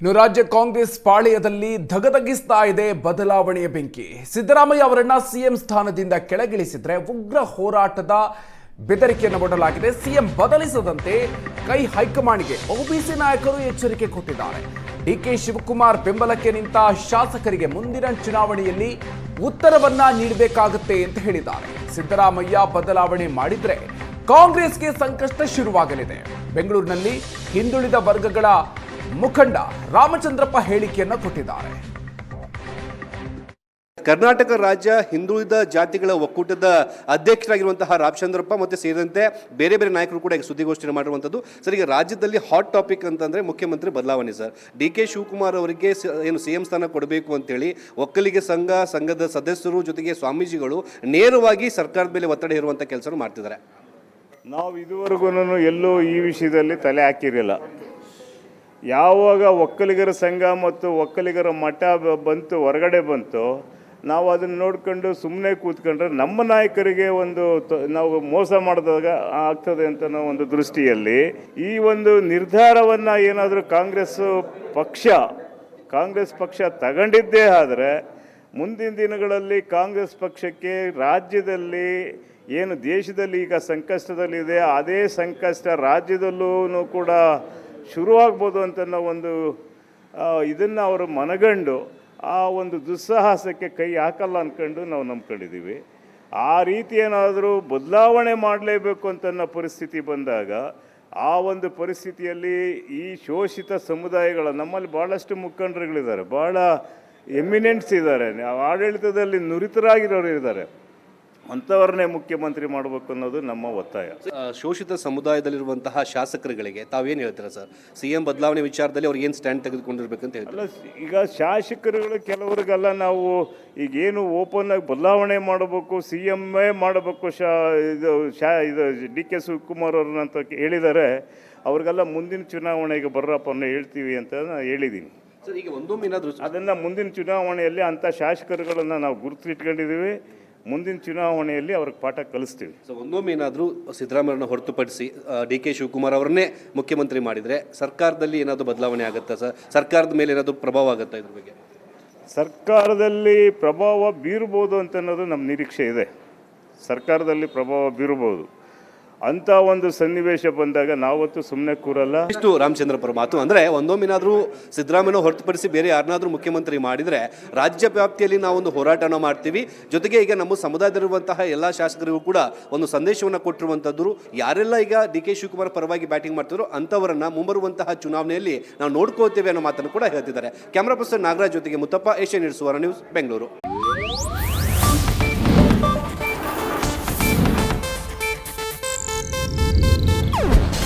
ಇನ್ನು ರಾಜ್ಯ ಕಾಂಗ್ರೆಸ್ ಪಾಳೆಯದಲ್ಲಿ ಧಗಧಗಿಸ್ತಾ ಇದೆ ಬದಲಾವಣೆಯ ಬೆಂಕಿ. ಸಿದ್ದರಾಮಯ್ಯ ಅವರನ್ನ ಸಿಎಂ ಸ್ಥಾನದಿಂದ ಕೆಳಗಿಳಿಸಿದ್ರೆ ಉಗ್ರ ಹೋರಾಟದ ಬೆದರಿಕೆಯನ್ನು ಒಡ್ಡಲಾಗಿದೆ ಸಿಎಂ ಬದಲಿಸದಂತೆ ಕೈ ಹೈಕಮಾಂಡ್ಗೆ ಒಬಿಸಿ ನಾಯಕರು ಎಚ್ಚರಿಕೆ ಕೊಟ್ಟಿದ್ದಾರೆ. ಡಿಕೆ ಶಿವಕುಮಾರ್ ಬೆಂಬಲಕ್ಕೆ ನಿಂತ ಶಾಸಕರಿಗೆ ಮುಂದಿನ ಚುನಾವಣೆಯಲ್ಲಿ ಉತ್ತರವನ್ನ ನೀಡಬೇಕಾಗುತ್ತೆ ಅಂತ ಹೇಳಿದ್ದಾರೆ. ಸಿದ್ದರಾಮಯ್ಯ ಬದಲಾವಣೆ ಮಾಡಿದ್ರೆ ಕಾಂಗ್ರೆಸ್ಗೆ ಸಂಕಷ್ಟ ಶುರುವಾಗಲಿದೆ. ಬೆಂಗಳೂರಿನಲ್ಲಿ ಹಿಂದುಳಿದ ವರ್ಗಗಳ ಮುಖಂಡ ರಾಮಚಂದ್ರಪ್ಪ ಹೇಳಿಕೆಯನ್ನು ಕೊಟ್ಟಿದ್ದಾರೆ. ಕರ್ನಾಟಕ ರಾಜ್ಯ ಹಿಂದುಳಿದ ಜಾತಿಗಳ ಒಕ್ಕೂಟದ ಅಧ್ಯಕ್ಷರಾಗಿರುವಂತಹ ರಾಮಚಂದ್ರಪ್ಪ ಮತ್ತು ಸೇರಿದಂತೆ ಬೇರೆ ಬೇರೆ ನಾಯಕರು ಕೂಡ ಈಗ ಸುದ್ದಿಗೋಷ್ಠಿಯನ್ನು ಮಾಡಿರುವಂಥದ್ದು. ಸರ್ ಈಗ ರಾಜ್ಯದಲ್ಲಿ ಹಾಟ್ ಟಾಪಿಕ್ ಅಂತಂದರೆ ಮುಖ್ಯಮಂತ್ರಿ ಬದಲಾವಣೆ ಸರ್. ಡಿ ಕೆ ಶಿವಕುಮಾರ್ ಅವರಿಗೆ ಏನು ಸಿ ಎಂ ಸ್ಥಾನ ಕೊಡಬೇಕು ಅಂತೇಳಿ ಒಕ್ಕಲಿಗ ಸಂಘ ಸಂಘದ ಸದಸ್ಯರು ಜೊತೆಗೆ ಸ್ವಾಮೀಜಿಗಳು ನೇರವಾಗಿ ಸರ್ಕಾರದ ಮೇಲೆ ಒತ್ತಡ ಇರುವಂಥ ಕೆಲಸ ಮಾಡ್ತಿದ್ದಾರೆ. ನಾವು ಇದುವರೆಗೂ ಎಲ್ಲೂ ಈ ವಿಷಯದಲ್ಲಿ ತಲೆ ಹಾಕಿರಲಿಲ್ಲ. ಯಾವಾಗ ಒಕ್ಕಲಿಗರ ಸಂಘ ಮತ್ತು ಒಕ್ಕಲಿಗರ ಮಠ ಬಂತು, ಹೊರಗಡೆ ಬಂತು, ನಾವು ಅದನ್ನು ನೋಡ್ಕೊಂಡು ಸುಮ್ಮನೆ ಕೂತ್ಕೊಂಡ್ರೆ ನಮ್ಮ ನಾಯಕರಿಗೆ ಒಂದು ನಾವು ಮೋಸ ಮಾಡಿದಾಗ ಆಗ್ತದೆ ಅಂತ ಒಂದು ದೃಷ್ಟಿಯಲ್ಲಿ ಈ ಒಂದು ನಿರ್ಧಾರವನ್ನು ಏನಾದರೂ ಕಾಂಗ್ರೆಸ್ ಪಕ್ಷ ಕಾಂಗ್ರೆಸ್ ಪಕ್ಷ ತಗೊಂಡಿದ್ದೇ ಆದರೆ ಮುಂದಿನ ದಿನಗಳಲ್ಲಿ ಕಾಂಗ್ರೆಸ್ ಪಕ್ಷಕ್ಕೆ ರಾಜ್ಯದಲ್ಲಿ ಏನು ದೇಶದಲ್ಲಿ ಈಗ ಸಂಕಷ್ಟದಲ್ಲಿದೆ, ಅದೇ ಸಂಕಷ್ಟ ರಾಜ್ಯದಲ್ಲೂ ಕೂಡ ಶುರುವಾಗ್ಬೋದು ಅಂತ ಒಂದು ಇದನ್ನು ಅವರು ಮನಗಂಡು ಆ ಒಂದು ದುಸ್ಸಾಹಸಕ್ಕೆ ಕೈ ಹಾಕಲ್ಲ ಅಂದ್ಕೊಂಡು ನಾವು ನಂಬ್ಕೊಂಡಿದ್ದೀವಿ ಆ ರೀತಿ ಏನಾದರೂ ಬದಲಾವಣೆ ಮಾಡಲೇಬೇಕು ಅಂತನ್ನೋ ಪರಿಸ್ಥಿತಿ ಬಂದಾಗ ಆ ಒಂದು ಪರಿಸ್ಥಿತಿಯಲ್ಲಿ ಈ ಶೋಷಿತ ಸಮುದಾಯಗಳ, ನಮ್ಮಲ್ಲಿ ಭಾಳಷ್ಟು ಮುಖಂಡರುಗಳಿದ್ದಾರೆ ಭಾಳ ಎಮಿನೆಂಟ್ಸ್ ಇದ್ದಾರೆ, ಆಡಳಿತದಲ್ಲಿ ನುರಿತರಾಗಿರೋರು ಇದ್ದಾರೆ. ಅಂಥವ್ರನ್ನೇ ಮುಖ್ಯಮಂತ್ರಿ ಮಾಡಬೇಕು ಅನ್ನೋದು ನಮ್ಮ ಒತ್ತಾಯ. ಶೋಷಿತ ಸಮುದಾಯದಲ್ಲಿರುವಂತಹ ಶಾಸಕರುಗಳಿಗೆ ತಾವೇನು ಹೇಳ್ತೀರಾ ಸರ್? ಸಿ ಎಂ ಬದಲಾವಣೆ ವಿಚಾರದಲ್ಲಿ ಅವ್ರು ಏನು ಸ್ಟ್ಯಾಂಡ್ ತೆಗೆದುಕೊಂಡಿರ್ಬೇಕಂತ ಅಂತ ಹೇಳ್ತೀರಾ? ಈಗ ಶಾಸಕರುಗಳು ಕೆಲವ್ರಿಗೆಲ್ಲ ನಾವು ಈಗೇನು ಓಪನ್ ಆಗಿ ಬದಲಾವಣೆ ಮಾಡಬೇಕು ಸಿ ಎಮ್ಮೇ ಮಾಡಬೇಕು ಶಾ ಇದು ಶಾ ಇದು ಡಿ ಕೆ ಶಿವಕುಮಾರ್ ಅವ್ರನ್ನ ಅಂತ ಹೇಳಿದ್ದಾರೆ ಅವ್ರಿಗೆಲ್ಲ ಮುಂದಿನ ಚುನಾವಣೆಗೆ ಬರ್ರಪ್ಪ ಅನ್ನೋ ಹೇಳ್ತೀವಿ ಅಂತ ನಾನು ಹೇಳಿದ್ದೀನಿ ಸರ್ ಈಗ ಒಂದೊಮ್ಮೆ ಏನಾದರೂ ಅದನ್ನು ಮುಂದಿನ ಚುನಾವಣೆಯಲ್ಲಿ ಅಂಥ ಶಾಸಕರುಗಳನ್ನು ನಾವು ಗುರುತಿಟ್ಕೊಂಡಿದ್ದೀವಿ ಮುಂದಿನ ಚುನಾವಣೆಯಲ್ಲಿ ಅವ್ರಿಗೆ ಪಾಠ ಕಲಿಸ್ತೀವಿ. ಸೊ ಒಂದೊಮ್ಮೆ ಏನಾದರೂ ಸಿದ್ದರಾಮಯ್ಯನ ಹೊರತುಪಡಿಸಿ ಡಿ ಕೆ ಶಿವಕುಮಾರ್ ಅವರನ್ನೇ ಮುಖ್ಯಮಂತ್ರಿ ಮಾಡಿದರೆ ಸರ್ಕಾರದಲ್ಲಿ ಏನಾದರೂ ಬದಲಾವಣೆ ಆಗುತ್ತಾ ಸರ್? ಸರ್ಕಾರದ ಮೇಲೆ ಏನಾದರೂ ಪ್ರಭಾವ ಆಗುತ್ತಾ ಇದ್ರ ಬಗ್ಗೆ? ಸರ್ಕಾರದಲ್ಲಿ ಪ್ರಭಾವ ಬೀರ್ಬೋದು ಅಂತ ಅನ್ನೋದು ನಮ್ಮ ನಿರೀಕ್ಷೆ ಇದೆ. ಸರ್ಕಾರದಲ್ಲಿ ಪ್ರಭಾವ ಬೀರ್ಬೋದು. ಅಂಥ ಒಂದು ಸನ್ನಿವೇಶ ಬಂದಾಗ ನಾವತ್ತು ಸುಮ್ಮನೆ ಕೂರಲ್ಲ. ಇಷ್ಟು ರಾಮಚಂದ್ರಪುರ ಮಾತು ಅಂದ್ರೆ ಒಂದೊಮ್ಮೆನಾದ್ರೂ ಸಿದ್ದರಾಮಯ್ಯ ಹೊರತುಪಡಿಸಿ ಬೇರೆ ಯಾರನ್ನಾದ್ರೂ ಮುಖ್ಯಮಂತ್ರಿ ಮಾಡಿದ್ರೆ ರಾಜ್ಯ ವ್ಯಾಪ್ತಿಯಲ್ಲಿ ನಾವು ಒಂದು ಹೋರಾಟನ ಮಾಡ್ತೀವಿ. ಜೊತೆಗೆ ಈಗ ನಮ್ಮ ಸಮುದಾಯದಲ್ಲಿರುವಂತಹ ಎಲ್ಲ ಶಾಸಕರಿಗೂ ಕೂಡ ಒಂದು ಸಂದೇಶವನ್ನು ಕೊಟ್ಟಿರುವಂಥದ್ದು ಯಾರೆಲ್ಲ ಈಗ ಡಿ ಕೆ ಶಿವಕುಮಾರ್ ಪರವಾಗಿ ಬ್ಯಾಟಿಂಗ್ ಮಾಡ್ತಾರೋ ಅಂತವರನ್ನ ಮುಂಬರುವಂತಹ ಚುನಾವಣೆಯಲ್ಲಿ ನಾವು ನೋಡ್ಕೋತೇವೆ ಅನ್ನೋ ಮಾತನ್ನು ಕೂಡ ಹೇಳ್ತಿದ್ದಾರೆ. ಕ್ಯಾಮರಾ ಪರ್ಸನ್ ನಾಗರಾಜ್ ಜೊತೆಗೆ Muttappa Asian news news, Bengaluru.